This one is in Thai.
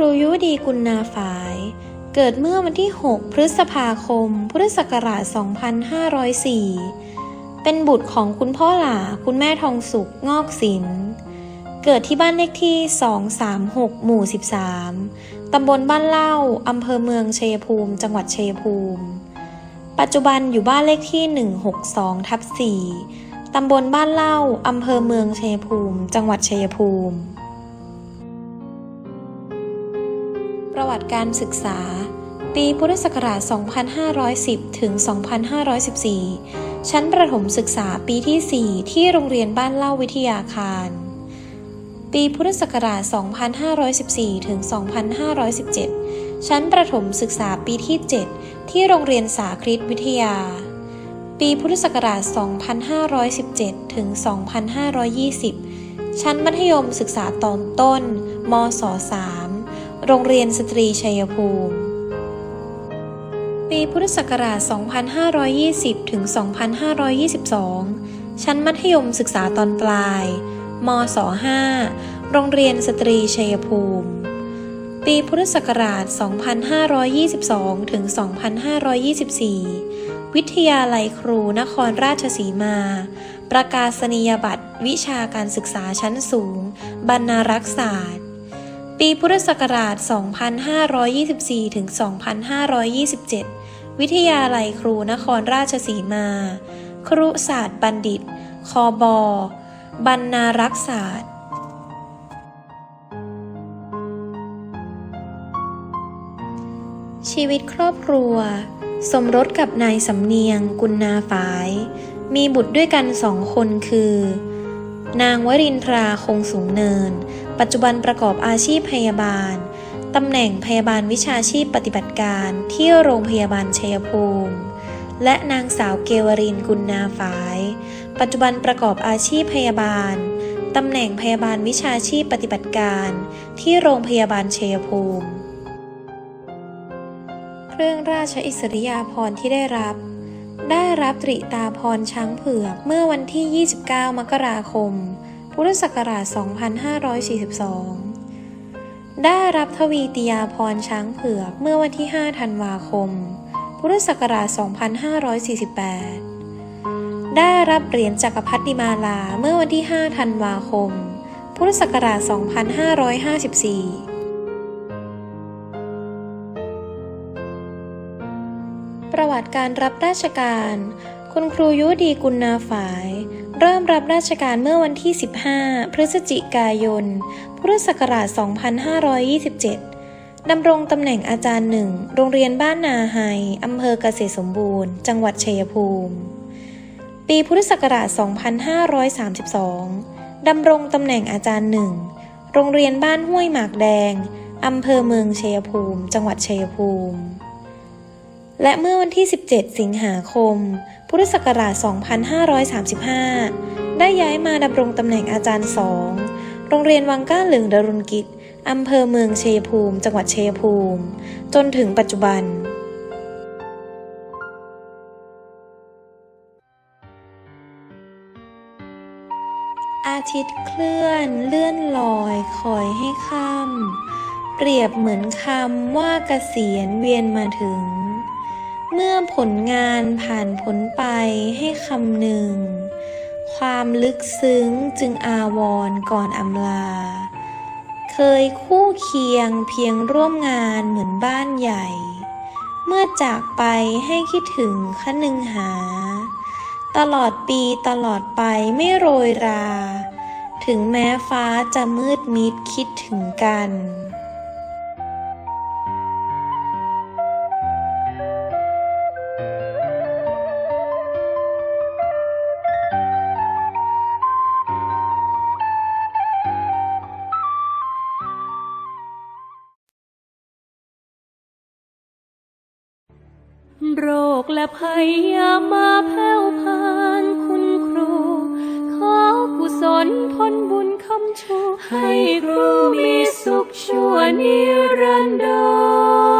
รูยุวดีกุลนาฝาย เกิดเมื่อวันที่ 6 พฤษภาคม พุทธศักราช 2504 เป็นบุตรของคุณพ่อหลาคุณแม่ทองสุกงอกศิลป์เกิดที่บ้านเลขที่ 236 หมู่ 13 ตำบลบ้านเล่า อำเภอเมืองชัยภูมิ จังหวัดชัยภูมิ ปัจจุบันอยู่บ้านเลขที่ 162 ทับ 4 ตำบลบ้านเล่า อำเภอเมืองชัยภูมิ จังหวัดชัยภูมิ ประวัติการศึกษา ปีพุทธศักราช 2510 ถึง 2514 ชั้นประถมศึกษาปีที่ 4 ที่โรงเรียนบ้านเล่าวิทยาคาร ปีพุทธศักราช 2514 ถึง 2517 ชั้นประถมศึกษาปีที่ 7 ที่โรงเรียนสาคริตวิทยา ปีพุทธศักราช 2517 ถึง 2520 ชั้นมัธยมศึกษาตอนต้น มศ3 โรงเรียนสตรีชัยภูมิ ปีพุทธศักราช 2520 ถึง 2522 ชั้นมัธยมศึกษาตอนปลาย มศ5โรงเรียนสตรีชัยภูมิ ปีพุทธศักราช 2522 ถึง 2524 วิทยาลัยครูนครราชสีมา ประกาศนียบัตรวิชาการศึกษาชั้นสูง บรรณารักษศาสตร์ ปีพุทธศักราช 2524 ถึง 2527 วิทยาลัยครูนครราชสีมา ครุศาสตร์บัณฑิต คอบอบรรณารักษศาสตร์ชีวิตครอบครัว สมรสกับนายสำเนียง กุลนาฝาย มีบุตรด้วยกันสองคนคือ นางวรินทราคงสูงเนิน ปัจจุบันประกอบอาชีพพยาบาล ตำแหน่งพยาบาลวิชาชีพปฏิบัติการที่โรงพยาบาลชัยภูมิ และนางสาวเกวรินกุลนาฝาย ปัจจุบันประกอบอาชีพพยาบาล ตำแหน่งพยาบาลวิชาชีพปฏิบัติการ ที่โรงพยาบาลชัยภูมิ เครื่องราชอิสริยาภรณ์ที่ได้รับได้รับตริตาพรช้างเผือกเมื่อวันที่ 29 มกราคม พุทธศักราช 2542 ได้รับทวีติยาพรช้างเผือกเมื่อวันที่ 5 ธันวาคม พุทธศักราช 2548 ได้รับเหรียญจักรพรรดิมาลาเมื่อวันที่ 5 ธันวาคม พุทธศักราช 2554ประวัติการรับราชการ คุณครูยุดีกุลนาฝาย เริ่มรับราชการเมื่อวันที่ 15 พฤศจิกายน พุทธศักราช 2527 ดำรงตำแหน่งอาจารย์หนึ่ง โรงเรียนบ้านนาไฮอำเภอเกษตรสมบูรณ์ จังหวัดชัยภูมิ ปีพุทธศักราช 2532 ดำรงตำแหน่งอาจารย์หนึ่ง โรงเรียนบ้านห้วยหมากแดง อำเภอเมืองชัยภูมิ จังหวัดชัยภูมิ และเมื่อวันที่ 17 สิงหาคม พุทธศักราช 2535 ได้ย้ายมาดำรงตำแหน่งอาจารย์สองโรงเรียนวังก้าเหลืองดารุณกิจอำเภอเมืองเชยภูมิ จังหวัดเชยภูมิ จนถึงปัจจุบันอาทิตย์เคลื่อนเลื่อนลอยคอยให้ค่ำเปรียบเหมือนคำว่าเกษียณเวียนมาถึง เมื่อผลงานผ่านพ้นไปให้คำหนึ่ง ความลึกซึ้งจึงอาวรก่อนอำลา เคยคู่เคียงเพียงร่วมงานเหมือนบ้านใหญ่ เมื่อจากไปให้คิดถึงคนึงหา ตลอดปีตลอดไปไม่โรยรา ถึงแม้ฟ้าจะมืดมิดคิดถึงกัน โรคและภัยยามาแผ่วพานคุณครูขอกุศลพ้นบุญคำชูให้ครูมีสุขชั่วนิรันดร